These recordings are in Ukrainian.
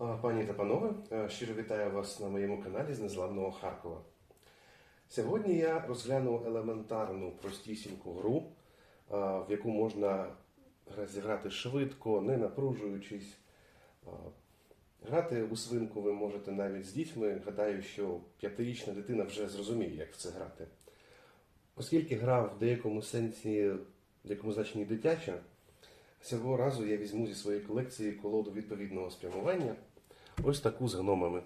Пані та панове, е, щиро вітаю вас на моєму каналі з Незламного Харкова. Сьогодні я розгляну елементарну простісіньку гру, в яку можна зіграти швидко, не напружуючись. Грати у свинку ви можете навіть з дітьми. Гадаю, що п'ятирічна дитина вже зрозуміє, як в це грати. Оскільки гра в деякому сенсі, в деякому значенні дитяча, цього разу я візьму зі своєї колекції колоду відповідного спрямування. Ось таку з гномами.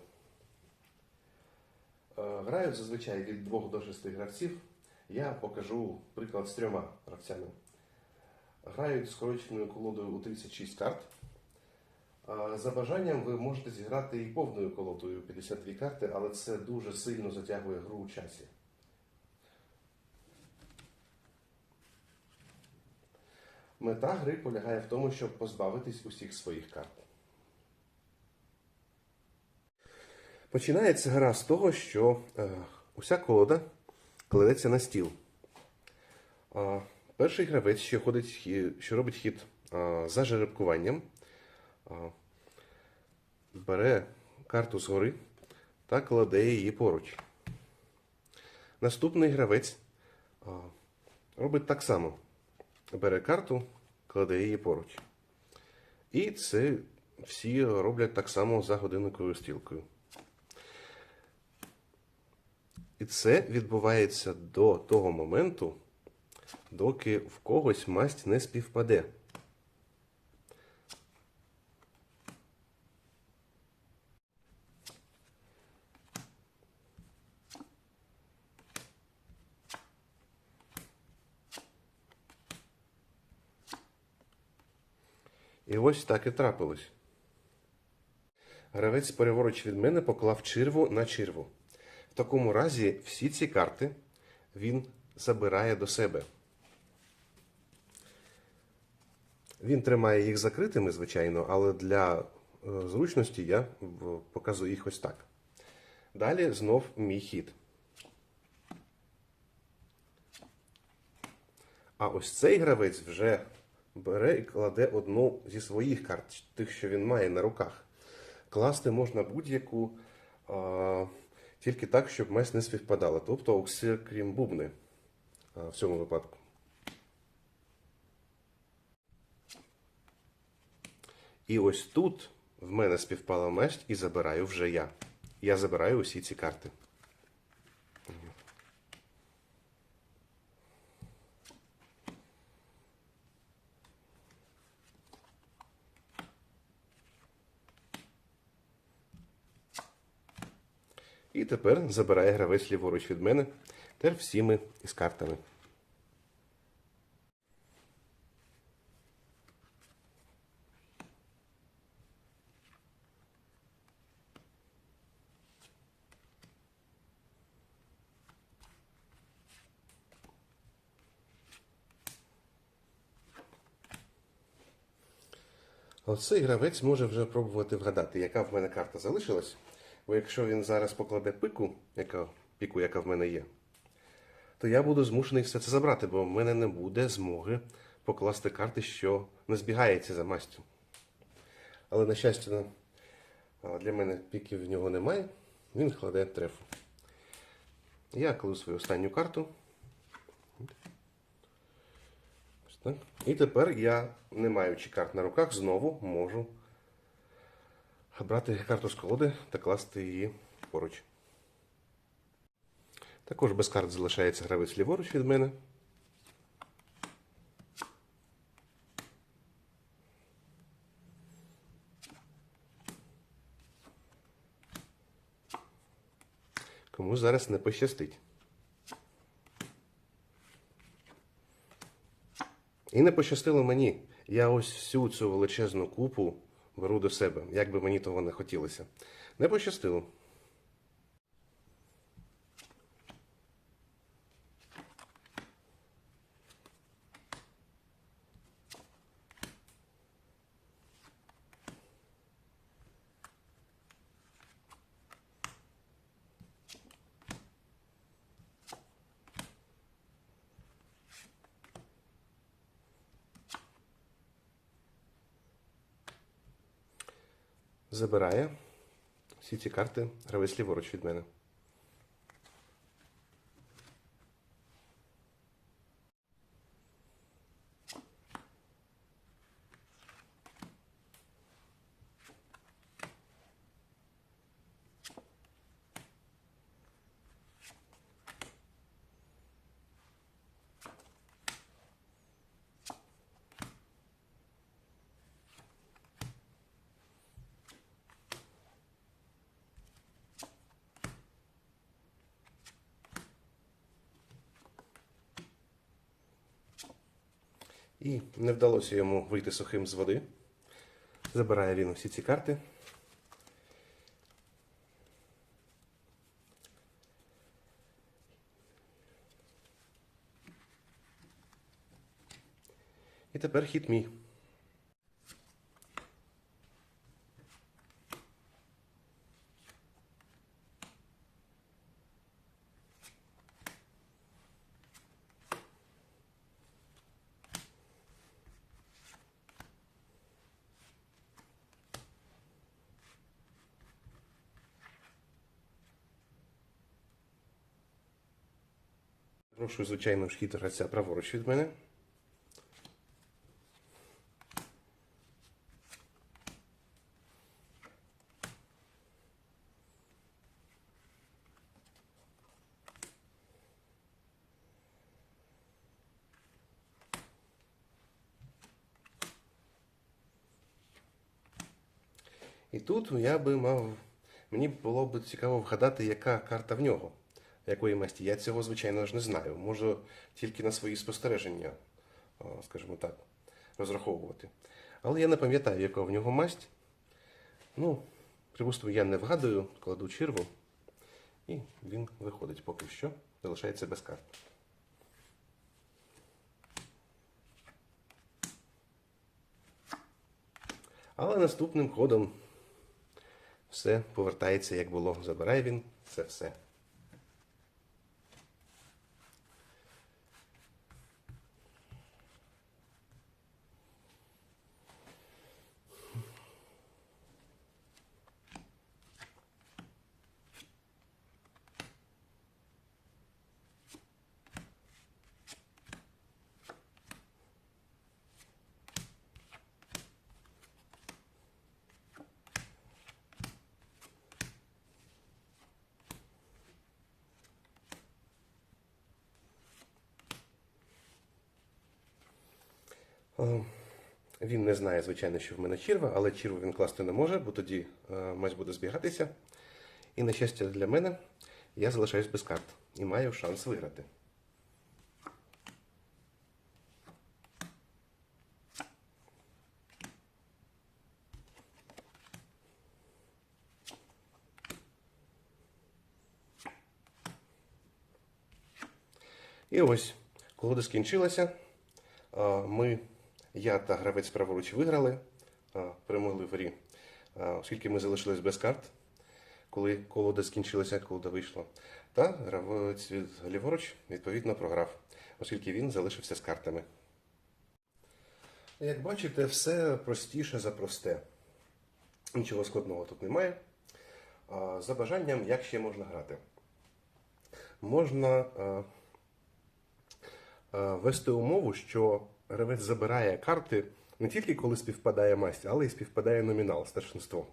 Е, Грають зазвичай від 2 до 6 гравців. Я покажу приклад з трьома гравцями. Грають скороченою колодою у 36 карт. За бажанням ви можете зіграти і повною колодою 52 карти, але це дуже сильно затягує гру у часі. Мета гри полягає в тому, щоб позбавитись усіх своїх карт. Починається гра з того, що е, уся колода кладеться на стіл. Перший гравець, що, ходить, що робить хід за жеребкуванням, бере карту згори та кладе її поруч. Наступний гравець робить так само. Бере карту, кладе її поруч. І це всі роблять так само за годинниковою стрілкою. І це відбувається до того моменту, доки в когось масть не співпаде. І ось так і трапилось. Гравець переворуч від мене поклав черву на черву. В такому разі всі ці карти він забирає до себе. Він тримає їх закритими, звичайно, але для е, зручності я в- показую їх ось так. Далі знов мій хід. А ось цей гравець вже бере і кладе одну зі своїх карт, тих, що він має на руках. Класти можна будь-яку, а, тільки так, щоб мес не співпадала. Тобто оксир, крім бубни в цьому випадку. І ось тут в мене співпала месть і забираю вже я. Я забираю усі ці карти. І тепер забирає гравець ліворуч від мене. Тепер всі ми із картами. Оцей гравець може вже пробувати вгадати, яка в мене карта залишилась. Бо якщо він зараз покладе пику, яка, піку, яка в мене є, то я буду змушений все це забрати, бо в мене не буде змоги покласти карти, що не збігається за мастю. Але, на щастя, для мене піків в нього немає, він кладе трефу. Я кладу свою останню карту. Так. І тепер я, не маючи карт на руках, знову можу брати карту з колоди та класти її поруч. Також без карт залишається гравець ліворуч від мене. Комусь зараз не пощастить. І не пощастило мені. Я ось всю цю величезну купу беру до себе, як би мені того не хотілося. Не пощастило. Забирає всі ці карти гравець ліворуч від мене. І не вдалося йому вийти сухим з води. Забирає він усі ці карти. І тепер хід мій. Прошу, звичайно, ж хід праворуч від мене. І тут я би мав. Мені було б цікаво вгадати, яка карта в нього, якої масті. Я цього, звичайно ж, не знаю. Можу тільки на свої спостереження, скажімо так, розраховувати. Але я не пам'ятаю, яка в нього масть. Ну, припустимо, я не вгадую, кладу черву, і він виходить поки що, залишається без карт. Але наступним ходом все повертається, як було. Забирає він це все. Він не знає, звичайно, що в мене черва, але черву він класти не може, бо тоді е, мазь буде збігатися. І, на щастя для мене, я залишаюсь без карт і маю шанс виграти. І ось, колода скінчилася. Ми, я та гравець праворуч виграли, перемогли в грі, оскільки ми залишились без карт, коли колода скінчилася, колода вийшла. Та гравець від ліворуч відповідно програв, оскільки він залишився з картами. Як бачите, все простіше за просте. Нічого складного тут немає. За бажанням, як ще можна грати? Можна а, умову, що гравець забирає карти не тільки коли співпадає масть, але й співпадає номінал, старшинство.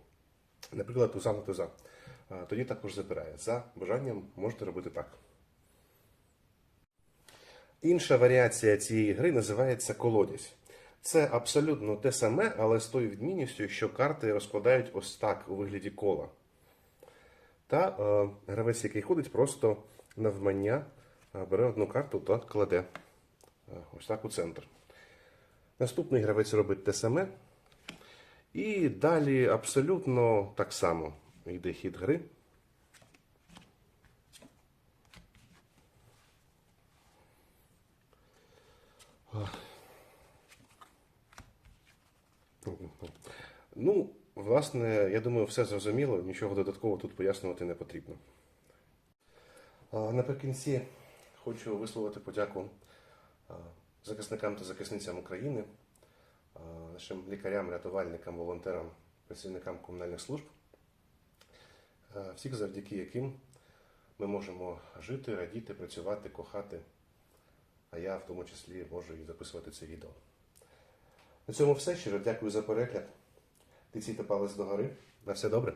Наприклад, туза на туза. Тоді також забирає. За бажанням можете робити так. Інша варіація цієї гри називається колодязь. Це абсолютно те саме, але з тою відмінністю, що карти розкладають ось так у вигляді кола. Та е, гравець, який ходить, просто навмання е, бере одну карту та кладе е, ось так у центр. Наступний гравець робить те саме. І далі абсолютно так само йде хід гри. Ну, власне, я думаю, все зрозуміло, нічого додатково тут пояснювати не потрібно. Наприкінці хочу висловити подяку захисникам та захисницям України, нашим лікарям, рятувальникам, волонтерам, працівникам комунальних служб, е, всіх завдяки яким ми можемо жити, радіти, працювати, кохати, а я в тому числі можу і записувати це відео. На цьому все. Щиро дякую за перегляд. Ти Тиційте палець догори. На все добре.